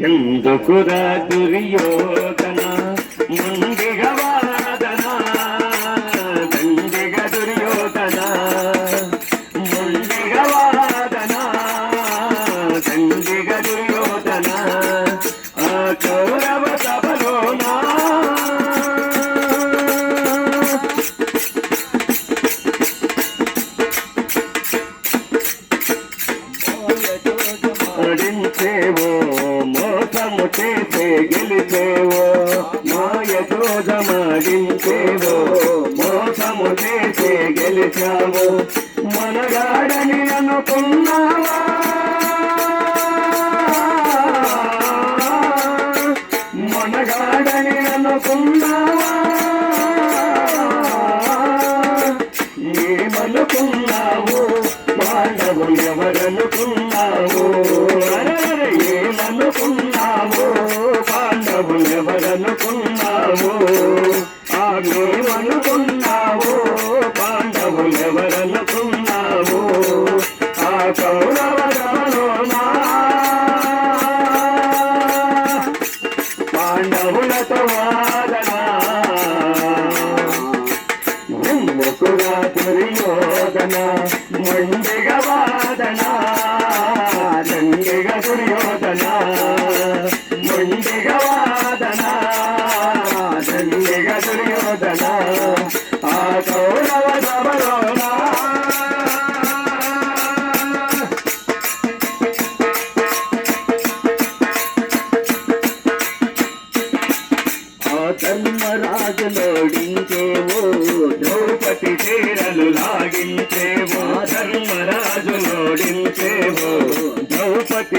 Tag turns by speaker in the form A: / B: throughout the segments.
A: ఎందుకురా దుర్యోధన మాయ మోసము చేసే గెలిచావో. మనగాడని అనుకున్నావా ఎవరనుకున్నావు? అరెరెరె, ఏమనుకున్నావు? పాండవు ఎవరనుకున్నావు ఆమెమనుకున్నావు పాండవు ఎవరనుకున్నావు ఆ కౌరవరమలోనా పాండవులతో వాదనా? ఎందుకురా దుర్యోధన మండిగ వాదన దండిగ దుర్యోధన మండిగ వాదన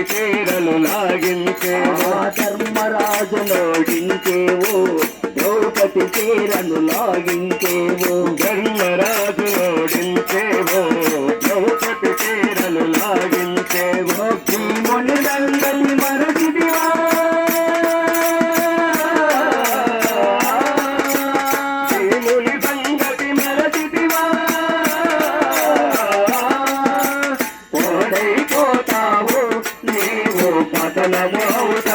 A: ద్రౌపది చీరలు లాగించేవో ధర్మరాజు లోడించేవో ద్రౌపది
B: చీరను లాగించేవో.
A: I want.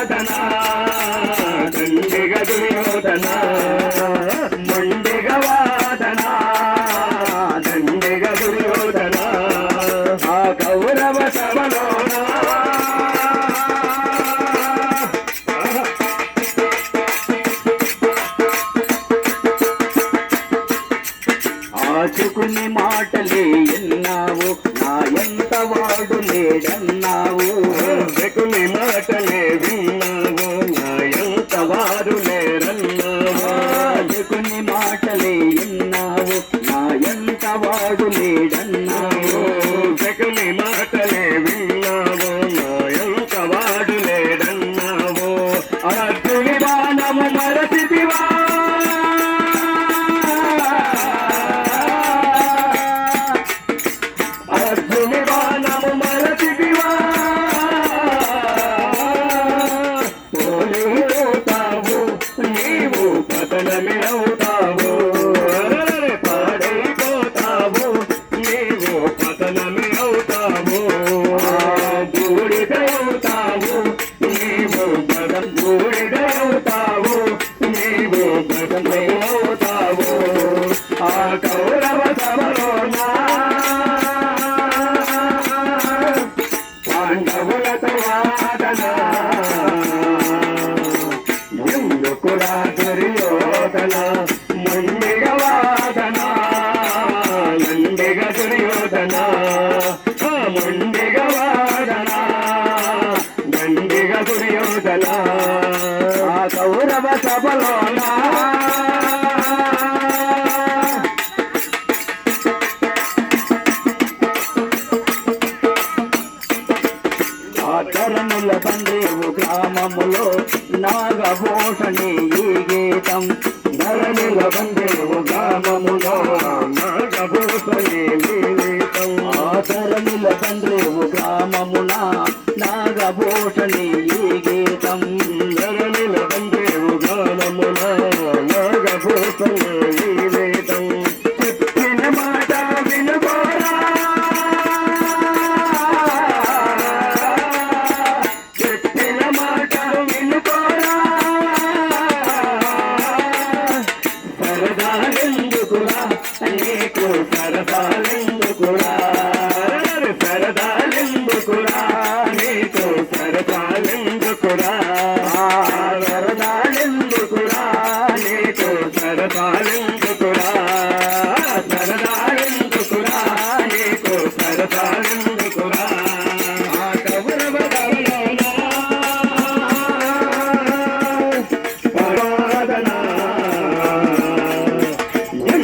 A: వాదన దండిగ దుర్యోధన ముండిగ వాదన ఆ సభలోనా
B: ఆచుకుని మాటలే ఎన్నావు
A: మాటలే
B: ఎన్నావు? నా ఎంత వాడు లేడన్నావు?
A: వెకుని మాటలే విన్నావు. నా ఎంత వాడు లేడన్నావు? అర్జుని బాణము మర కౌరవ సభలోనా పాండవులతో వాదన ఎందుకురా దుర్యోధన మండిగ వాదన నండిగ దుర్యోధన ఆ వాదన దండిగ దుర్యోధన.
B: ఆ కౌరవ సభలోనా? గ్రామములో నాగభూషణి ఈ గీతం.
A: ధరణిల తండ్రివు గ్రామములో నాగభూషణి ఆ
B: ఆదరణుల తండ్రివు గ్రామమున నాగభూషణి ఈ గీతం.
A: ధరణిల తండ్రివు గ్రామముల నాగభూషణి సరదాలెందుకురా సరదాలెందుకురా నీకు సరదాలెందుకురా సరదాలెందుకురా నీకు సరదాలెందుకురా సరదాలెందుకురా నీకు సరదాలెందుకురా